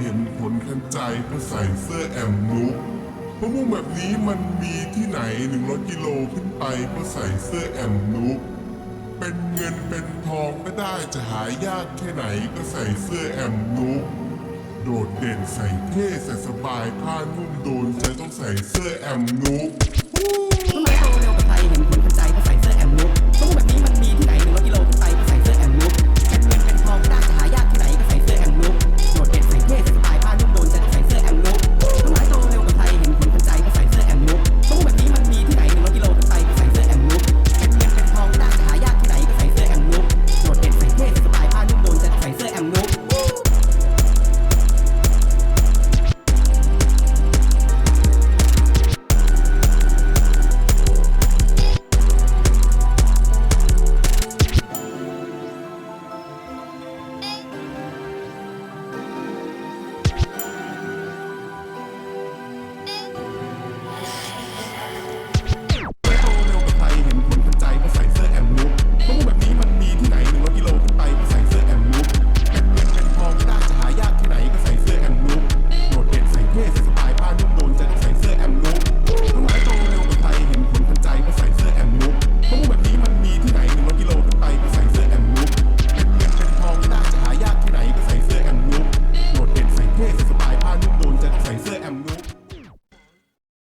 เห็นผลทันใจเพราะใส่เสื้อแอมนุกพมะม่วงแบบนี้มันมีที่ไหนหนึ่งร้อยกิโลขึ้นไปเพราะใส่เสื้อแอมนุกเป็นเงินเป็นทองก็ได้จะหายากแค่ไหนก็ใส่เสื้อแอมนุกโดดเด่นใส่เท่ใส่สบายผ้านุ่มโดนใจต้องใส่เสื้อแอมนุก